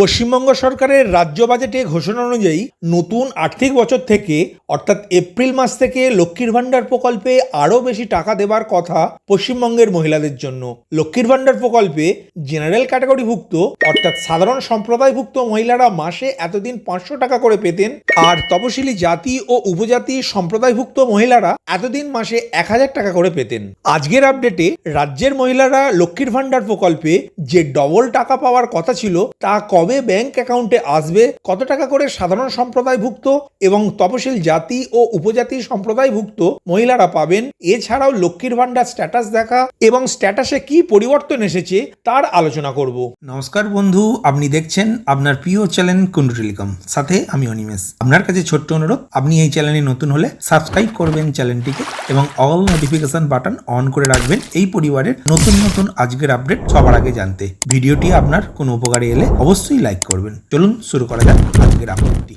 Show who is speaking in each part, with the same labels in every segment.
Speaker 1: পশ্চিমবঙ্গ সরকারের রাজ্য বাজেটে ঘোষণা অনুযায়ী নতুন আর্থিক বছর থেকে, অর্থাৎ এপ্রিল মাস থেকে লক্ষ্মীর ভাণ্ডার প্রকল্পে আরও বেশি টাকা দেবার কথা পশ্চিমবঙ্গের মহিলাদের জন্য। লক্ষ্মীর ভাণ্ডার প্রকল্পে জেনারেল ক্যাটাগরিভুক্ত, অর্থাৎ সাধারণ সম্প্রদায়ভুক্ত মহিলারা মাসে এতদিন পাঁচশো টাকা করে পেতেন। আর তপশিলি জাতি ও উপজাতি সম্প্রদায়ভুক্ত মহিলারা এতদিন মাসে এক হাজার টাকা করে পেতেন। আজকের আপডেটে রাজ্যের মহিলারা লক্ষ্মীর ভাণ্ডার প্রকল্পে যে ডবল টাকা পাওয়ার কথা ছিল, তা কবে ব্যাংক অ্যাকাউন্টে আসবে, কত টাকা করে সাধারণ সম্প্রদায়ভুক্ত এবং তপশিল জাতি ও উপজাতি সম্প্রদায়ভুক্ত মহিলারা পাবেন, এছাড়াও লক্ষ্মীর ভাণ্ডার স্ট্যাটাস দেখা এবং স্ট্যাটাসে কি পরিবর্তন এসেছে তার আলোচনা করব।
Speaker 2: নমস্কার বন্ধু, আপনি দেখছেন আপনার প্রিয় চ্যানেল কুন্ডু টেলিকম সাথে আমি অনিমেষ। আপনার কাছে ছোট্ট অনুরোধ, আপনি এই চ্যানেলে নতুন হলে সাবস্ক্রাইব করবেন চ্যানেলটিকে এবং অল নোটিফিকেশন বাটন অন করে রাখবেন এই পরিবারের নতুন নতুন আজকের আপডেট সবার আগে জানতে। ভিডিওটি আপনার কোনো উপকারে এলে অবশ্যই লাইক করবেন। চলুন শুরু করা যাক আজকের আপডেটটি।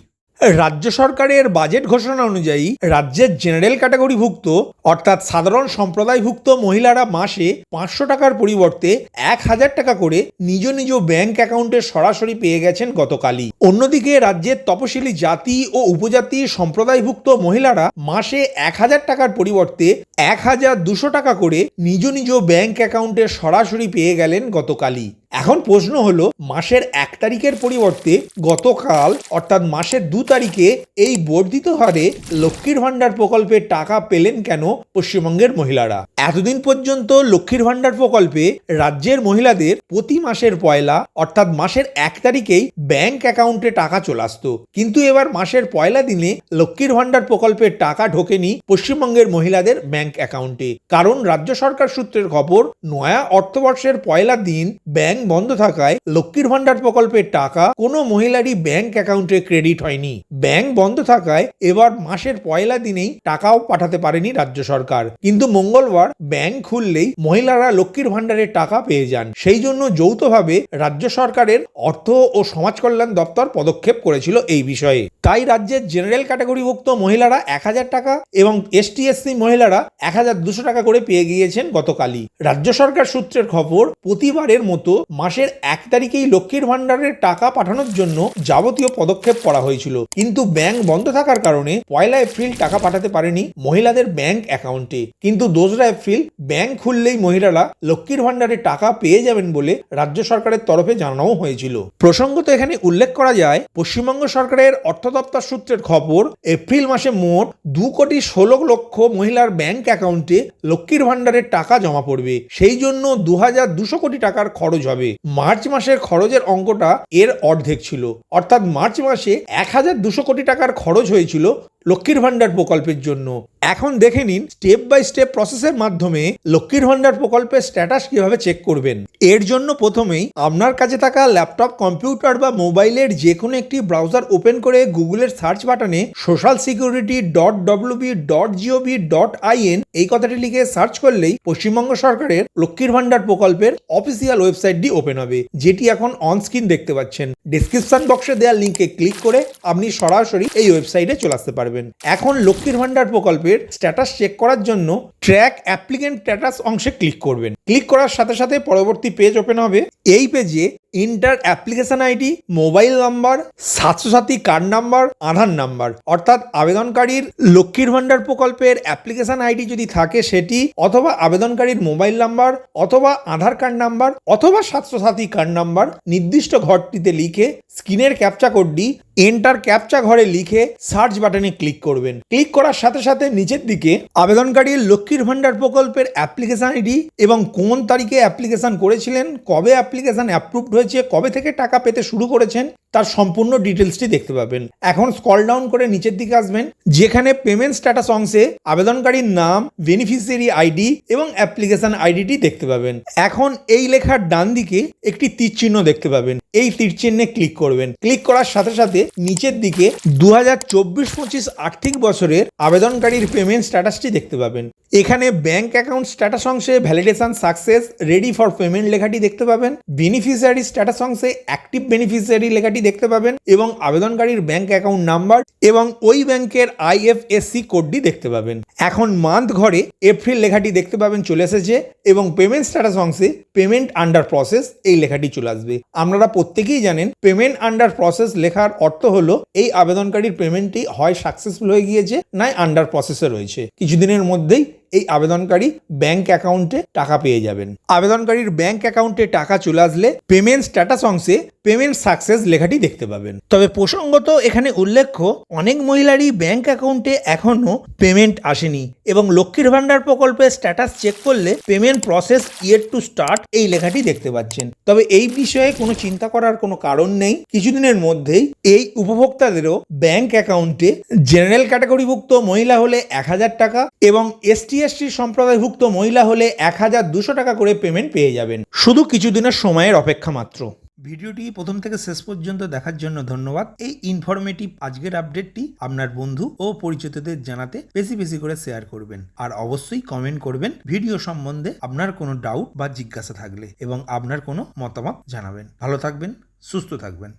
Speaker 1: রাজ্য সরকারের বাজেট ঘোষণা অনুযায়ী রাজ্যের জেনারেল ক্যাটাগরিভুক্ত অর্থাৎ সাধারণ সম্প্রদায়ভুক্ত মহিলারা মাসে পাঁচশো টাকার পরিবর্তে এক হাজার টাকা করে নিজ নিজ ব্যাংক অ্যাকাউন্টে সরাসরি পেয়ে গেছেন গতকালই। অন্যদিকে রাজ্যের তপশিলি জাতি ও উপজাতি সম্প্রদায়ভুক্ত মহিলারা মাসে এক হাজার টাকার পরিবর্তে এক হাজার দুশো টাকা করে নিজ নিজ ব্যাংক অ্যাকাউন্টে সরাসরি পেয়ে গেলেন গতকালই। এখন প্রশ্ন হলো, মাসের এক তারিখের পরিবর্তে গতকাল, অর্থাৎ মাসের দু তারিখে এই বর্ধিত হারে লক্ষ্মীর ভাণ্ডার প্রকল্পের টাকা পেলেন কেন পশ্চিমবঙ্গের মহিলারা? এতদিন পর্যন্ত লক্ষ্মীর ভাণ্ডার প্রকল্পে রাজ্যের মহিলাদের প্রতি মাসের পয়লা, অর্থাৎ মাসের এক তারিখেই ব্যাংক অ্যাকাউন্টে টাকা চলে আসতো। কিন্তু এবার মাসের পয়লা দিনে লক্ষ্মীর ভাণ্ডার প্রকল্পের টাকা ঢোকেনি পশ্চিমবঙ্গের মহিলাদের ব্যাংক অ্যাকাউন্টে। কারণ রাজ্য সরকার সূত্রের খবর, নয়া অর্থবর্ষের পয়লা দিন ব্যাংক বন্ধ থাকায় লক্ষ্মীর ভাণ্ডার প্রকল্পের টাকা কোনো মহিলারই ব্যাংক অ্যাকাউন্টে ক্রেডিট হয়নি। ব্যাংক বন্ধ থাকায় এবার মাসের পয়লা দিনেই টাকাও পাঠাতে পারেনি রাজ্য সরকার। কিন্তু মঙ্গলবার ব্যাংক খুললেই মহিলারা লক্ষ্মীর ভাণ্ডারের টাকা পেয়ে যান। সেই জন্য যৌথভাবে রাজ্য সরকারের অর্থ ও সমাজ কল্যাণ দপ্তর পদক্ষেপ করেছিল এই বিষয়ে। তাই রাজ্যের জেনারেল ক্যাটাগরিভুক্ত মহিলারা এক হাজার টাকা এবং এসটি এসসি মহিলারা এক হাজার দুশো টাকা করে পেয়ে গিয়েছেন গতকালই। রাজ্য সরকার সূত্রের খবর, প্রতিবারের মতো মাসের এক তারিখেই লক্ষ্মীর ভাণ্ডারের টাকা পাঠানোর জন্য যাবতীয় পদক্ষেপ করা হয়েছিল। কিন্তু ব্যাংক বন্ধ থাকার কারণে পয়লা এপ্রিল টাকা পাঠাতে পারেনি মহিলাদের ব্যাংক অ্যাকাউন্টে। কিন্তু দোসরা এপ্রিল ব্যাংক খুললেই মহিলারা লক্ষ্মীর ভাণ্ডারে টাকা পেয়ে যাবেন বলে রাজ্য সরকারের তরফে জানানো হয়েছিল। প্রসঙ্গত এখানে উল্লেখ করা যায়, পশ্চিমবঙ্গ সরকারের অর্থ দপ্তর সূত্রের খবর, এপ্রিল মাসে মোট দু কোটি ষোলো লক্ষ মহিলার ব্যাংক অ্যাকাউন্টে লক্ষ্মীর ভাণ্ডারের টাকা জমা পড়বে। সেই জন্য দু হাজার দুশো কোটি টাকার খরচ হবে। মার্চ মাসের খরচের অঙ্কটা এর অর্ধেক ছিল। অর্থাৎ মার্চ মাসে এক হাজার দুশো কোটি টাকার খরচ হয়েছিল লক্ষ্মীর ভাণ্ডার প্রকল্পের জন্য। এখন দেখে নিন স্টেপ বাই স্টেপ প্রসেসের মাধ্যমে লক্ষ্মীর ভাণ্ডার প্রকল্পের স্ট্যাটাস কীভাবে চেক করবেন। এর জন্য প্রথমেই আপনার কাছে থাকা ল্যাপটপ কম্পিউটার বা মোবাইলের যে কোনো একটি ব্রাউজার ওপেন করে গুগলের সার্চ বাটনে social security dot WB dot GOV dot IN এই কথাটি লিখে সার্চ করলেই পশ্চিমবঙ্গ সরকারের লক্ষ্মীর ভাণ্ডার প্রকল্পের অফিসিয়াল ওয়েবসাইটটি ওপেন হবে, যেটি এখন অন স্ক্রিন দেখতে পাচ্ছেন। ডিসক্রিপশন বক্সে দেওয়া লিঙ্কে ক্লিক করে আপনি সরাসরি এই ওয়েবসাইটে চলে আসতে পারবেন। এখন লক্ষ্মীর ভান্ডার প্রকল্পের স্ট্যাটাস চেক করার জন্য ট্র্যাক অ্যাপ্লিকেন্ট স্ট্যাটাস অংশে ক্লিক করবেন। ক্লিক করার সাথে সাথে পরবর্তী পেজ ওপেন হবে। এই পেজে enter application ID, mobile number, Swasthya Sathi card number, Aadhaar number. অর্থাৎ আবেদনকারীর লক্ষ্মীর ভাণ্ডার প্রকল্পের অ্যাপ্লিকেশন আইডি যদি থাকে সেটি অথবা আবেদনকারীর মোবাইল নাম্বার অথবা আধার কার্ড নাম্বার অথবা স্বাস্থ্যসাথী কার্ড নাম্বার নির্দিষ্ট ঘরটিতে লিখে স্ক্রিনের ক্যাপচা কোডটি এন্টার ক্যাপচা ঘরে লিখে সার্চ বাটনে ক্লিক করবেন। ক্লিক করার সাথে সাথে নিচের দিকে আবেদনকারীর লক্ষ্মীর ভাণ্ডার প্রকল্পের অ্যাপ্লিকেশন আইডি এবং কোন তারিখে অ্যাপ্লিকেশন করেছিলেন, কবে অ্যাপ্লিকেশন অ্যাপ্রুভড হয়েছে কবে থেকে টাকা পেতে শুরু করেছেন, তার সম্পূর্ণ ডিটেলসটি দেখতে পাবেন। এখন স্কল ডাউন করে নিচের দিকে আসবেন, যেখানে পেমেন্ট স্ট্যাটাস অংশে আবেদনকারীর নাম, বেনিফিসিয়ারি আইডি এবং অ্যাপ্লিকেশন আইডিটি দেখতে পাবেন। এখন এই লেখার ডান দিকে একটি তীর চিহ্ন দেখতে পাবেন। এই তীর চিহ্নে ক্লিক করবেন। ক্লিক করার সাথে সাথে নিচের দিকে দু হাজার চব্বিশ পঁচিশ আর্থিক বছরের আবেদনকারীর পেমেন্ট স্ট্যাটাসটি দেখতে পাবেন। এখানে ব্যাংক অ্যাকাউন্ট স্ট্যাটাস অংশে validation success ready for payment লেখাটি দেখতে পাবেন। বেনিফিসিয়ারি স্ট্যাটাস অংশে অ্যাক্টিভ বেনিফিসিয়ারি লেখাটি দেখতে পাবেন এবং আবেদনকারীর ব্যাংক অ্যাকাউন্ট নাম্বার এবং ওই ব্যাংকের আইএফএসসি কোডটি দেখতে পাবেন। এখন মান্থ ঘরে এপ্রিল লেখাটি দেখতে পাবেন চলে এসেছে এবং পেমেন্ট স্ট্যাটাস অংশে পেমেন্ট আন্ডার প্রসেস এই লেখাটি চলে আসবে। আপনারা প্রত্যেকেই জানেন পেমেন্ট আন্ডার প্রসেস লেখার অর্থ হলো, এই আবেদনকারীর পেমেন্টটি হয় সাকসেসফুল হয়ে গিয়েছে নয় আন্ডার প্রসেসে রয়েছে। কিছুদিনের মধ্যেই এই আবেদনকারী ব্যাংক অ্যাকাউন্টে টাকা পেয়ে যাবেন। আবেদনকারীর ব্যাংক অ্যাকাউন্টে টাকা চলে আসলে পেমেন্ট স্ট্যাটাস অংশে পেমেন্ট সাকসেস লেখাটি দেখতে পাবেন। তবে প্রসঙ্গত এখানে উল্লেখ্য, অনেক মহিলারই ব্যাংক অ্যাকাউন্টে এখনও পেমেন্ট আসেনি এবং লক্ষ্মীর ভান্ডার প্রকল্পের স্ট্যাটাস চেক করলে payment process yet to start এই লেখাটি দেখতে পাচ্ছেন। তবে এই বিষয়ে কোনো চিন্তা করার কোনো কারণ নেই। কিছুদিনের মধ্যেই এই উপভোক্তাদেরও ব্যাংক অ্যাকাউন্টে জেনারেল ক্যাটাগরিভুক্ত মহিলা হলে এক হাজার টাকা এবং এসটি এসটি সম্প্রদায়ভুক্ত মহিলা হলে এক হাজার দুশো টাকা করে পেমেন্ট পেয়ে যাবেন। শুধু কিছুদিনের সময়ের অপেক্ষা মাত্র।
Speaker 2: ভিডিওটি প্রথম থেকে শেষ পর্যন্ত দেখার জন্য ধন্যবাদ। এই ইনফরমেটিভ আজকের আপডেটটি আপনার বন্ধু ও পরিচিতদের জানাতে বেশি বেশি করে শেয়ার করবেন। আর অবশ্যই কমেন্ট করবেন ভিডিও সম্বন্ধে আপনার কোনো ডাউট বা জিজ্ঞাসা থাকলে এবং আপনার কোনো মতামত জানাবেন। ভালো থাকবেন, সুস্থ থাকবেন।